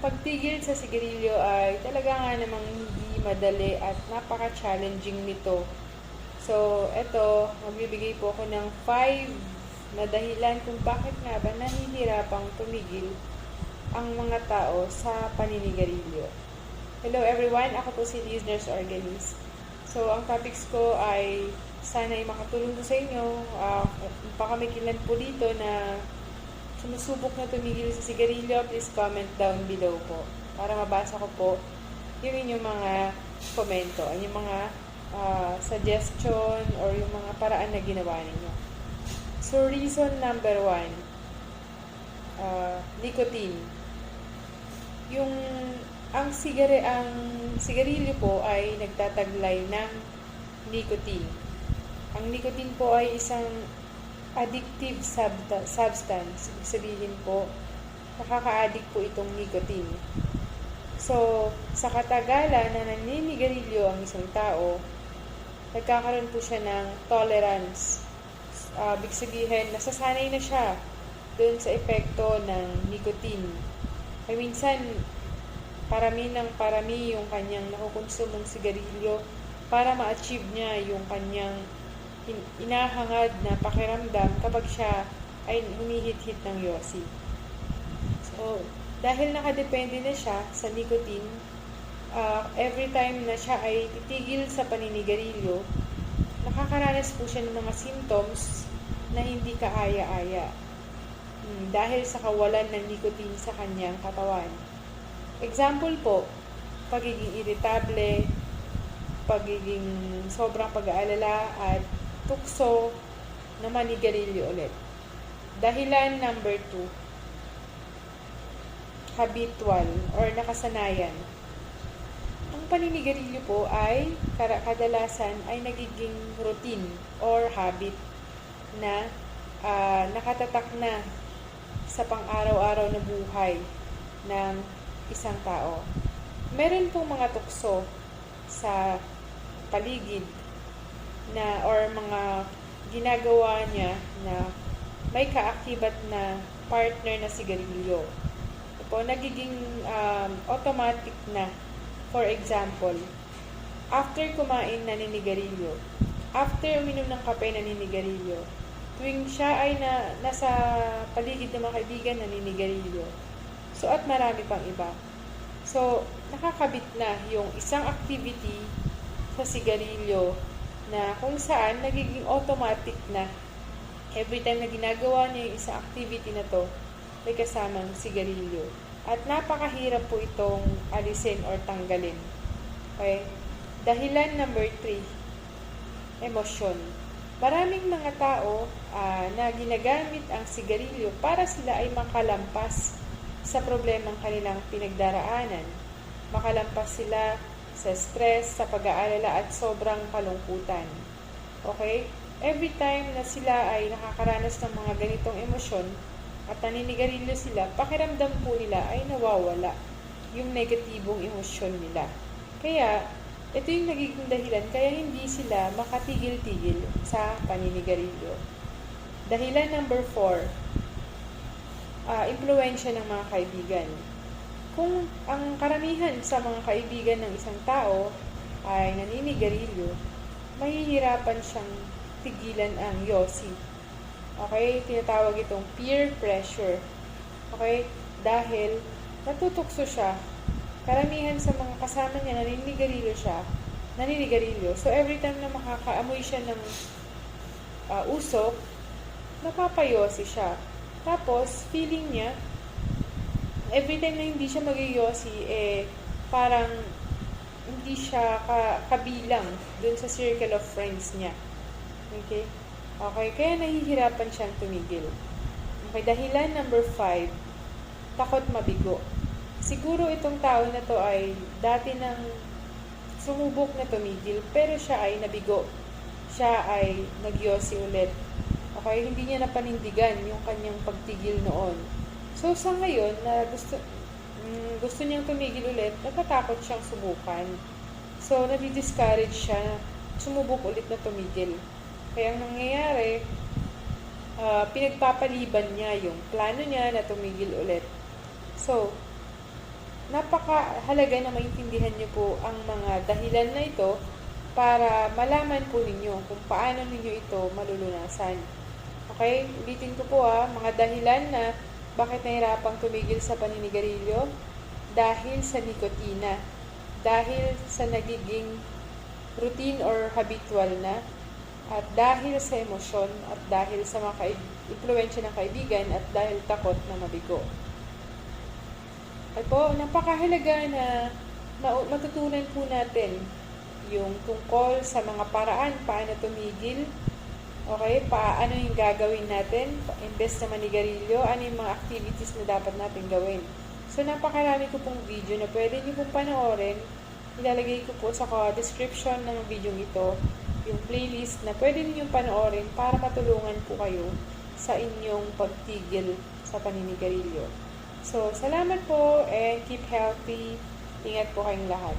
pagtigil sa sigarilyo ay talaga nga namang hindi madali at napaka-challenging nito. So, eto, magbibigay po ako ng 5 na dahilan kung bakit nga ba nahihirapang tumigil ang mga tao sa paninigarilyo. Hello everyone, ako po si Liz Nurse Organist. So, ang topics ko ay sana ay makatulong ko sa inyo. Uh, baka may kilan po dito na sumusubok na tumigil sa sigarilyo, please comment down below po para mabasa ko po yung inyong mga komento, yung mga uh, suggestion or yung mga paraan na ginawa ninyo. So, reason number one, uh, nicotine. Yung ang sigare ang sigarilyo po ay nagtataglay ng nicotine. Ang nicotine po ay isang addictive substance. Ibig sabihin po, nakaka-addict po itong nicotine. So, sa katagalan na naninigarilyo ang isang tao, nagkakaroon po siya ng tolerance. Uh, ibig sabihin, nasasanay na siya doon sa epekto ng nicotine. Ay minsan, parami ng parami yung kanyang nakukonsumong sigarilyo para ma-achieve niya yung kanyang inahangad na pakiramdam kapag siya ay humihit-hit ng yosi. So, dahil nakadepende na siya sa nicotine, uh, every time na siya ay titigil sa paninigarilyo, nakakaranas po siya ng mga symptoms na hindi kaaya-aya hmm, dahil sa kawalan ng nicotine sa kanyang katawan. Example po, pagiging irritable, pagiging sobrang pag-aalala at tukso na manigarilyo ulit. Dahilan number two, habitual or nakasanayan. Ang paninigarilyo po ay kadalasan ay nagiging routine or habit na uh, nakatatak na sa pang-araw-araw na buhay ng isang tao. Meron pong mga tukso sa paligid na or mga ginagawa niya na may kaakibat na partner na sigarilyo. Po, nagiging um, automatic na. For example, after kumain na ninigarilyo, after uminom ng kape na ninigarilyo, tuwing siya ay na, nasa paligid ng mga kaibigan na ninigarilyo, So, at marami pang iba. So, nakakabit na yung isang activity sa sigarilyo na kung saan nagiging automatic na every time na ginagawa niya yung isang activity na to, may kasamang sigarilyo. At napakahirap po itong alisin or tanggalin. Okay? Dahilan number three, emosyon. Maraming mga tao uh, na ginagamit ang sigarilyo para sila ay makalampas sa problemang kanilang pinagdaraanan. Makalampas sila sa stress, sa pag-aalala at sobrang kalungkutan. Okay? Every time na sila ay nakakaranas ng mga ganitong emosyon at naninigarilyo sila, pakiramdam po nila ay nawawala yung negatibong emosyon nila. Kaya, ito yung nagiging dahilan kaya hindi sila makatigil-tigil sa paninigarilyo. Dahilan number 4, uh, impluensya ng mga kaibigan. Kung ang karamihan sa mga kaibigan ng isang tao ay naninigarilyo, mahihirapan siyang tigilan ang yosi. Okay? Tinatawag itong peer pressure. Okay? Dahil natutukso siya. Karamihan sa mga kasama niya naninigarilyo siya, naninigarilyo. So, every time na makakaamoy siya ng uh, usok, napapayosi siya. Tapos, feeling niya, every time na hindi siya magiyosi, eh, parang hindi siya ka, kabilang dun sa circle of friends niya. Okay? Okay, kaya nahihirapan siyang tumigil. Okay, dahilan number five, takot mabigo. Siguro itong tao na to ay dati nang sumubok na tumigil, pero siya ay nabigo. Siya ay nagyosi ulit Okay, hindi niya napanindigan yung kanyang pagtigil noon. So, sa ngayon, na gusto, mm, gusto niyang tumigil ulit, natatakot siyang subukan. So, nadi-discourage siya na sumubok ulit na tumigil. Kaya ang nangyayari, uh, pinagpapaliban niya yung plano niya na tumigil ulit. So, napakahalaga na maintindihan niyo po ang mga dahilan na ito para malaman po ninyo kung paano ninyo ito malulunasan. Okay? Ulitin ko po ah, mga dahilan na bakit nahirapang tumigil sa paninigarilyo? Dahil sa nikotina, dahil sa nagiging routine or habitual na, at dahil sa emosyon, at dahil sa mga impluensya ng kaibigan, at dahil takot na mabigo. At po, napakahalaga na ma- matutunan po natin yung tungkol sa mga paraan paano tumigil, okay, paano yung gagawin natin, imbes na manigarilyo, ano yung mga activities na dapat natin gawin. So, napakarami ko pong video na pwede niyo pong panoorin. Ilalagay ko po sa description ng video ito yung playlist na pwede ninyong panoorin para matulungan po kayo sa inyong pagtigil sa paninigarilyo. So, salamat po and keep healthy. Ingat po kayong lahat.